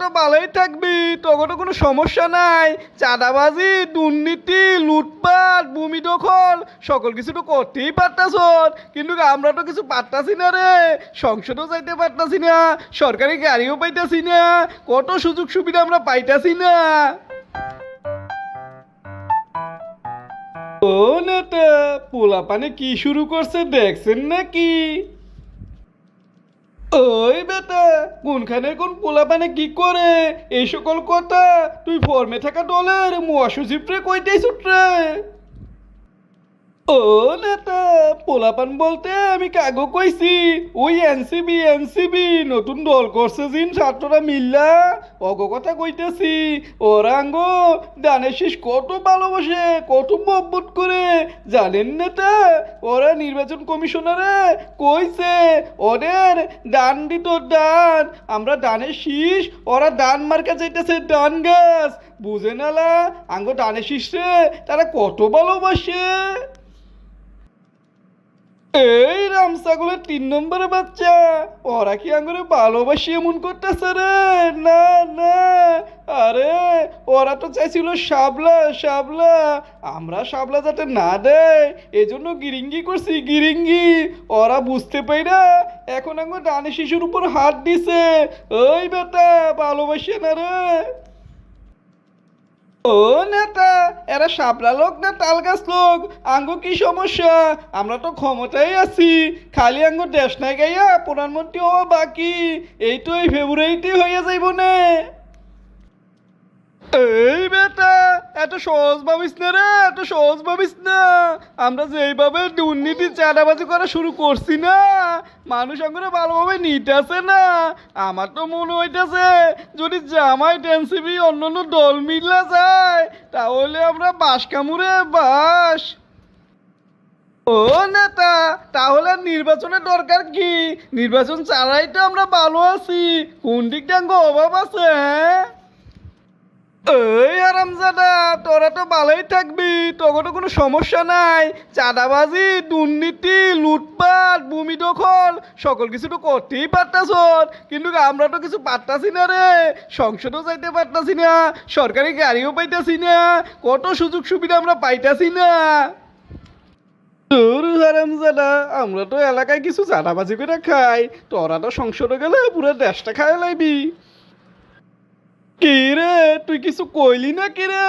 তো ভালোই থাকবি, তোকে তো কোনো সমস্যা নাই। চাঁদাবাজি, দুর্নীতি, লুটপাট, ভূমি দখল, সকল কিছু তো করতেই পারতাস কিন্তু আমরা তো কিছু পারতাছি না রে, সংসদও যাইতে পারতাছি না, সরকারি গাড়িও পাইতাছি না, কত সুযোগ সুবিধা আমরা পাইতাছি না। ও নেতা পোলা পানে কি শুরু করছে দেখছেন নাকি? ওই বেটা, কোনখানে কোন পোলাপানে কি করে? এই সকল কথা তুই ফর্মে থাকা দলের মহাসচিবরে কইতেই ছুটরে ও নেতা পোলাপান বলতে আমি কাগো কইছি। ওই এনসিবি এনসিবি, নতুন দল করছে জিন, ছাত্ররা মিল্লা। অগ কথা কইতেছি, ওরা আঙ্গ দানের শেষ কত ভালোবাসে, কত মহব্বত করে। জানেন নেতা ওরা নির্বাচন কমিশনারে কইছে, ওদের দান দিত দান, আমরা দানের শীষ, ওরা দান মার্কা যাইতেছে দান গাছ। বুঝে নালা? আঙ্গ দানের শীষ রে তারা কত ভালোবাসে? এই তিন নম্বরের বাচ্চা। ওরা কি আঙ্গুরে ভালোবাসি এমন করতেছে রে? না না। আরে, ওরা তো চাইছিল শাবলা শাবলা। আমরা শাবলা যাতে না দেয় এই জন্য গিরিঙ্গি করছি, গিরিঙ্গি। ওরা বুঝতে পাই না, এখন আঙ্গুর ডানে শিশুর উপর হাত দিছে। ওই বেটা, ভালোবাসে না রে। ও নেতা, এরা সাবরা লোক না তাল গাছ লোক? আঙ্গু কি সমস্যা? আমরা তো ক্ষমতায় আছি, খালি আঙ্গু দেশ নাই গাইয়া প্রধানমন্ত্রী হওয়া বাকি। এই তো এই ফেব্রুয়ারিতে হয়ে যাইব না। এই এত সহজ ভাবিস না রে, এত সহজ ভাবিস না। আমরা যেইভাবে দুর্নীতি, চাঁদাবাজি করা শুরু করছি না, মানুষ ভালোভাবে নিতেছে না। আমার তো মনে হইতেছে, যদি জামাই, টেনসিবি অন্য অন্য দল মিলা যায়, তাহলে আমরা বাস কামুরে বাস ও নেতা, তাহলে নির্বাচনের দরকার কি? নির্বাচন ছাড়াই তো আমরা ভালো আছি। কোন দিকটা অভাব আছে হ্যাঁ? আরামজাদা তোরা তো ভালোই থাকবি, তোকে তো কোনো সমস্যা নাই। চাঁদাবাজি, দুর্নীতি, লুটপাট, ভূমি দখল, সকল কিছু তো করতেই পারতাস কিন্তু আমরা তো কিছু পারতাছি না রে। সংসদও যাইতে পারতাছি না, সরকারি গাড়িও পাইতাছি না। কত সুযোগ সুবিধা আমরা পাইতাছি না। তোর আমরা তো এলাকায় কিছু চাঁদাবাজি করে খাই। তোরা তো সংসদে গেলে পুরো দেশটা খায় লাইবি। কি রে তুই কিছু কইলি না কি রে